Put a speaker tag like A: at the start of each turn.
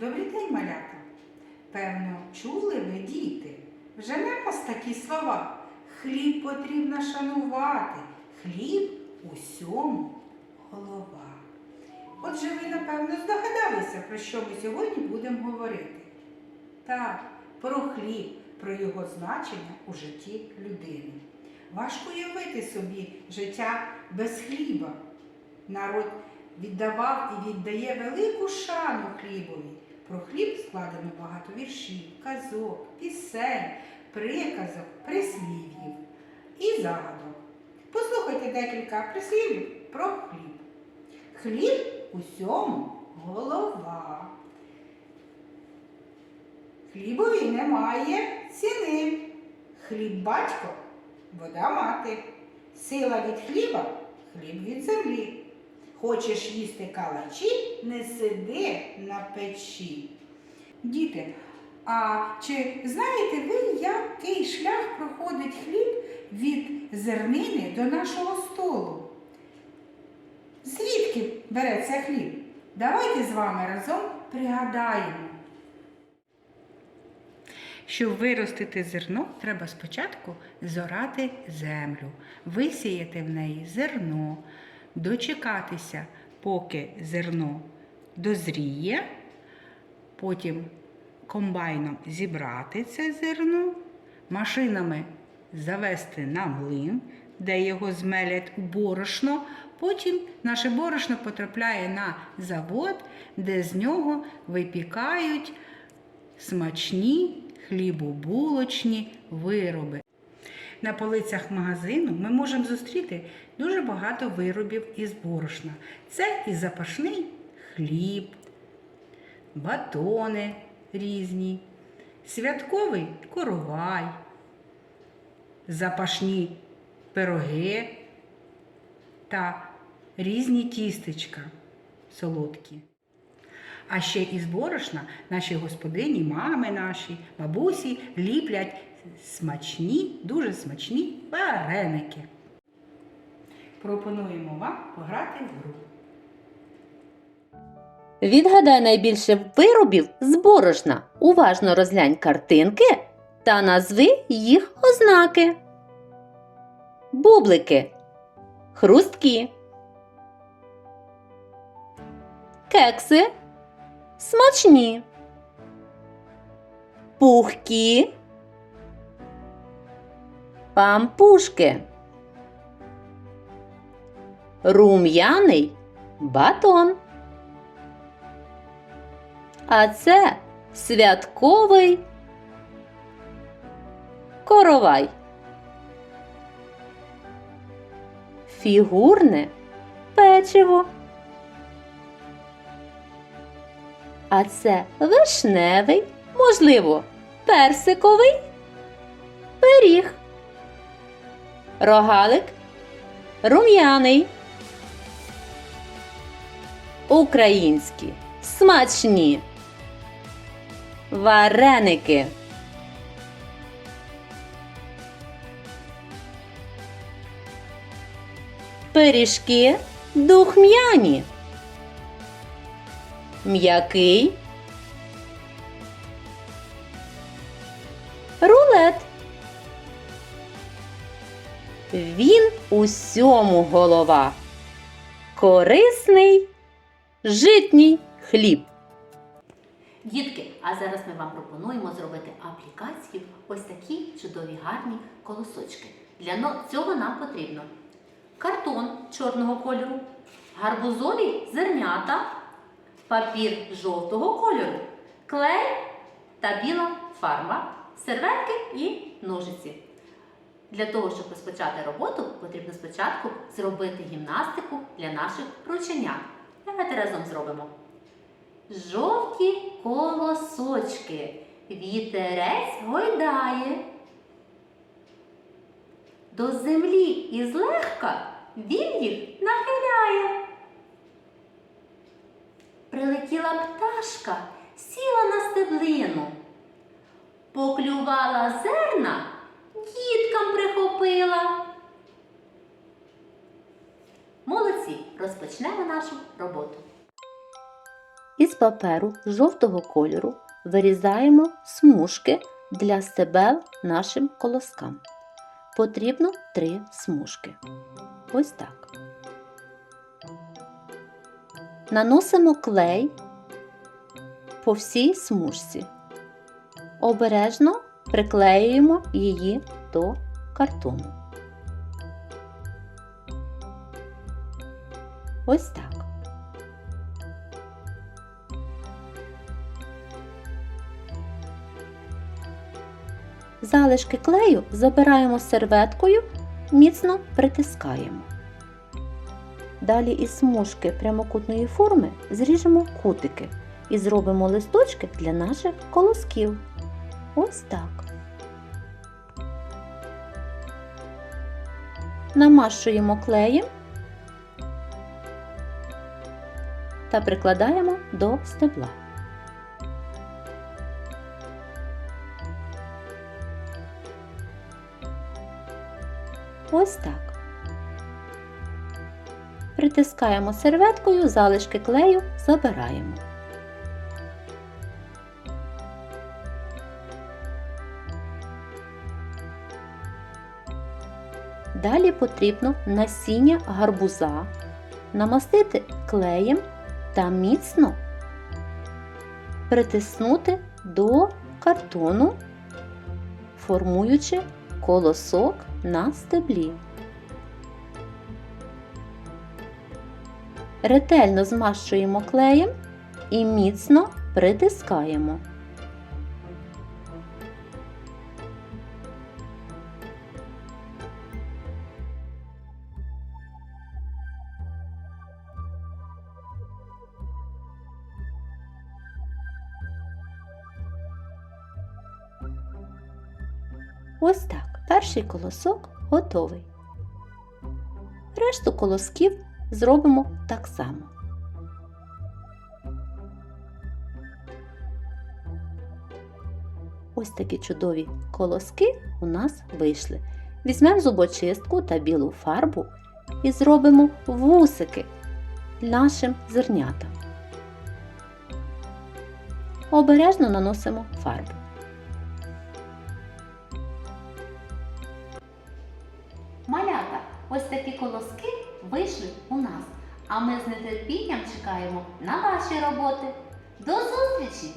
A: Добрий день, малята. Певно, чули ви, діти? Вже не раз такі слова. Хліб потрібно шанувати, хліб усьому голова. Отже, ви, напевно, здогадалися, про що ми сьогодні будемо говорити. Так, про хліб, про його значення у житті людини. Важко уявити собі життя без хліба. Народ віддавав і віддає велику шану хлібові. Про хліб складено багато віршів, казок, пісень, приказок, прислів'їв і загадок. Послухайте декілька прислів'їв про хліб. Хліб усьому голова. Хлібові немає ціни. Хліб батько, вода мати. Сила від хліба, хліб від землі. Хочеш їсти калачі, не сиди на печі. Діти, а чи знаєте ви, який шлях проходить хліб від зернини до нашого столу? Звідки береться хліб? Давайте з вами разом пригадаємо. Щоб виростити зерно, треба спочатку зорати землю, висіяти в неї зерно, дочекатися, поки зерно дозріє, потім комбайном зібрати це зерно, машинами завести на млин, де його змелять у борошно. Потім наше борошно потрапляє на завод, де з нього випікають смачні хлібобулочні вироби. На полицях магазину ми можемо зустріти дуже багато виробів із борошна. Це і запашний хліб, батони різні, святковий коровай, запашні пироги та різні тістечка солодкі. А ще із борошна наші господині, мами наші, бабусі ліплять смачні, дуже смачні вареники. Пропонуємо вам пограти в гру.
B: Відгадай найбільше виробів з борошна. Уважно розглянь картинки та назви їх ознаки. Бублики. Хрусткі. Кекси. Смачні. Пухкі. Пампушки. Рум'яний батон. А це святковий коровай. Фігурне печиво. А це вишневий, можливо, персиковий пиріг. Рогалик рум'яний. Українські смачні вареники. Пиріжки духмяні. М'який. Рулет. Він усьому голова. Корисний житній хліб.
C: Дітки, а зараз ми вам пропонуємо зробити аплікацію ось такі чудові гарні колосочки. Для цього нам потрібно картон чорного кольору, гарбузові зернята, папір жовтого кольору, клей та біла фарба, серветки і ножиці. Для того, щоб розпочати роботу, потрібно спочатку зробити гімнастику для наших рученят. Давайте разом зробимо. Жовті колосочки вітерець гойдає. До землі і злегка він їх нахиляє. Прилетіла пташка, сіла на стеблину, поклювала зерна, діткам прихопила. Молодці, розпочнемо нашу роботу.
B: Із паперу жовтого кольору вирізаємо смужки для стебел нашим колоскам. Потрібно три смужки. Ось так. Наносимо клей по всій смужці. Обережно приклеюємо її до картону. Ось так. Залишки клею забираємо серветкою, міцно притискаємо. Далі із смужки прямокутної форми зріжемо кутики і зробимо листочки для наших колосків. Ось так. Намащуємо клеєм та прикладаємо до стебла. Ось так. Притискаємо серветкою, залишки клею забираємо. Далі потрібно насіння гарбуза намастити клеєм та міцно притиснути до картону, формуючи колосок на стеблі. Ретельно змащуємо клеєм і міцно притискаємо. Ось так. Перший колосок готовий. Решту колосків зробимо так само. Ось такі чудові колоски у нас вийшли. Візьмемо зубочистку та білу фарбу і зробимо вусики нашим зернятам. Обережно наносимо фарбу.
C: Малята, ось такі колоски вийшли у нас. А ми з нетерпінням чекаємо на ваші роботи. До зустрічі!